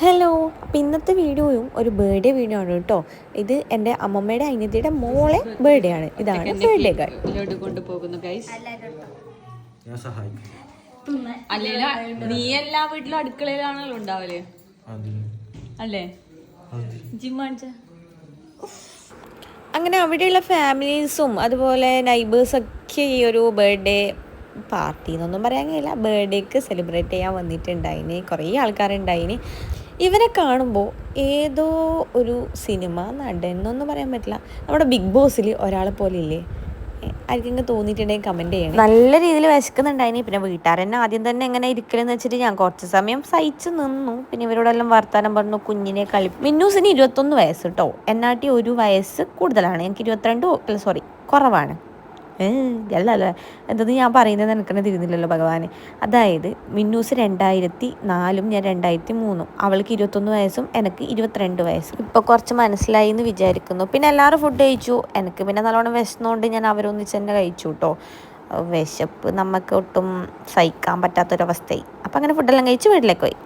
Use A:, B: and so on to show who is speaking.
A: Hello അപ്പം ഇന്നത്തെ വീഡിയോയും ഒരു ബർത്ത്ഡേ വീഡിയോ ആണ് കേട്ടോ. ഇത് എന്റെ അമ്മമ്മയുടെ അനിയത്തിയുടെ മോളെ ബർത്ത്ഡേ ആണ്. ഇതാണ് ബർത്ത്ഡേ കാർഡ്
B: നീ എല്ലാ വീട്ടിലും അടുക്കളയിലാണല്ലോ
C: ഉണ്ടാവൽ.
B: അല്ലേ?
A: അങ്ങനെ അവിടെയുള്ള ഫാമിലീസും അതുപോലെ നൈബേഴ്സൊക്കെ ഈ ഒരു ബർത്ത്ഡേ പാർട്ടി എന്നൊന്നും പറയാൻ കഴിയില്ല ബർത്ത്ഡേക്ക് സെലിബ്രേറ്റ് ചെയ്യാൻ വന്നിട്ടുണ്ടായിന്. കുറേ ആൾക്കാരുണ്ടായിന്. ഇവരെ കാണുമ്പോൾ ഏതോ ഒരു സിനിമ നടൻ എന്നൊന്നും പറയാൻ പറ്റില്ല. നമ്മുടെ ബിഗ് ബോസിൽ ഒരാളെ പോലെ ഇല്ലേ? ആർക്കെങ്കിലും തോന്നിയിട്ടുണ്ടെങ്കിൽ കമന്റ് ചെയ്യണം. നല്ല രീതിയിൽ വിശക്കുന്നുണ്ടായിനി. പിന്നെ വീട്ടുകാരെന്നെ ആദ്യം തന്നെ എങ്ങനെ ഇരിക്കലെന്ന് വെച്ചിട്ട് ഞാൻ കുറച്ച് സമയം സഹിച്ച് നിന്നു. പിന്നെ ഇവരോടെല്ലാം വർത്താനം പറഞ്ഞു കുഞ്ഞിനെ കളി മിന്നൂസിന് ഇരുപത്തൊന്ന് വയസ്സ് കേട്ടോ എന്നാട്ടി ഒരു വയസ്സ് കൂടുതലാണ്. എനിക്ക് ഇരുപത്തിരണ്ട് സോറി കുറവാണ്. ഏ അല്ല അല്ല എന്തെന്ന് ഞാൻ പറയുന്നത് എനിക്കെന്നെ തിരുന്നില്ലല്ലോ ഭഗവാന്. അതായത് മിന്നൂസ് രണ്ടായിരത്തി നാലും ഞാൻ രണ്ടായിരത്തി മൂന്നും. അവൾക്ക് ഇരുപത്തൊന്ന് വയസ്സും എനിക്ക് ഇരുപത്തിരണ്ട് വയസ്സും. ഇപ്പോൾ കുറച്ച് മനസ്സിലായി എന്ന് വിചാരിക്കുന്നു. പിന്നെ എല്ലാവരും ഫുഡ് കഴിച്ചു. എനിക്ക് പിന്നെ നല്ലോണം വിശന്നുകൊണ്ട് ഞാൻ അവരൊന്നിച്ച് തന്നെ കഴിച്ചു കേട്ടോ വിശപ്പ് നമുക്ക് ഒട്ടും സഹിക്കാൻ പറ്റാത്തൊരവസ്ഥയായി. അപ്പം അങ്ങനെ ഫുഡെല്ലാം കഴിച്ച് വീട്ടിലേക്ക് പോയി.